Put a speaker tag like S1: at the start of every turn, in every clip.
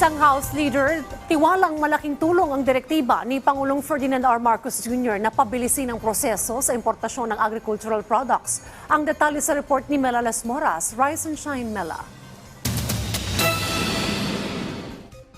S1: Isang House leader, tiwalang malaking tulong ang direktiba ni Pangulong Ferdinand R. Marcos Jr. na pabilisin ang proseso sa importasyon ng agricultural products. Ang detalye sa report ni Mela Las Moras. Rise and shine, Mela.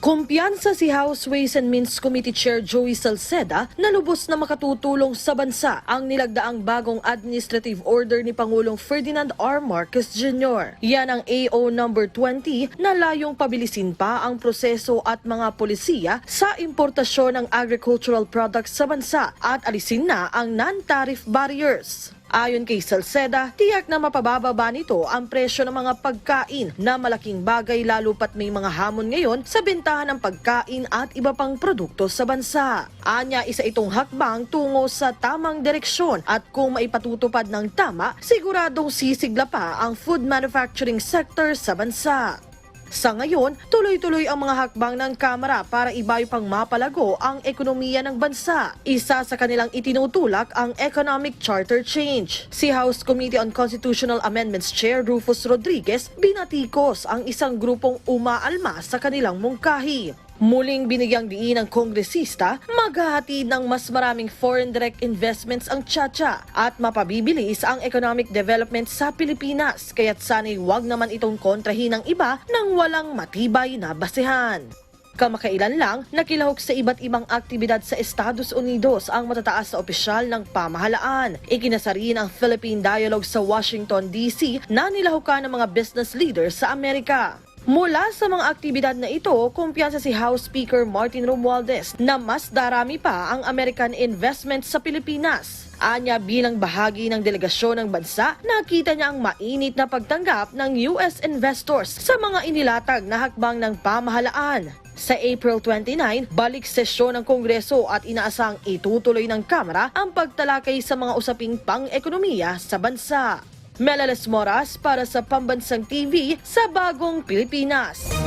S2: Kumpiyansa si House Ways and Means Committee Chair Joey Salceda na lubos na makatutulong sa bansa ang nilagdaang bagong administrative order ni Pangulong Ferdinand R. Marcos Jr. Yan ang AO number 20 na layong pabilisin pa ang proseso at mga polisiya sa importasyon ng agricultural products sa bansa at alisin na ang non-tariff barriers. Ayon kay Salceda, tiyak na mapabababa nito ang presyo ng mga pagkain na malaking bagay lalo pat may mga hamon ngayon sa bentahan ng pagkain at iba pang produkto sa bansa. Anya, isa itong hakbang tungo sa tamang direksyon at kung maipatutupad ng tama, siguradong sisigla pa ang food manufacturing sector sa bansa. Sa ngayon, tuloy-tuloy ang mga hakbang ng Kamara para ibayo pang mapalago ang ekonomiya ng bansa. Isa sa kanilang itinutulak ang economic charter change. Si House Committee on Constitutional Amendments Chair Rufus Rodriguez binatikos ang isang grupong umaalma sa kanilang mungkahi. Muling binigyang diin ng kongresista, maghahatid ng mas maraming foreign direct investments ang Chacha at mapabibilis ang economic development sa Pilipinas. Kaya't sana'y wag naman itong kontrahin ng iba nang walang matibay na basehan. Kamakailan lang, nakilahok sa iba't ibang aktibidad sa Estados Unidos ang matataas na opisyal ng pamahalaan. Ikinasarin ang Philippine Dialogue sa Washington, D.C. na nilahukan ng mga business leaders sa Amerika. Mula sa mga aktibidad na ito, kumpiyansa si House Speaker Martin Romualdez na mas darami pa ang American investment sa Pilipinas. Anya bilang bahagi ng delegasyon ng bansa, nakita niya ang mainit na pagtanggap ng US investors sa mga inilatag na hakbang ng pamahalaan. Sa April 29, balik sesyon ng Kongreso at inaasang itutuloy ng Kamara ang pagtalakay sa mga usaping pang-ekonomiya sa bansa. Melales Moras para sa Pambansang TV sa Bagong Pilipinas.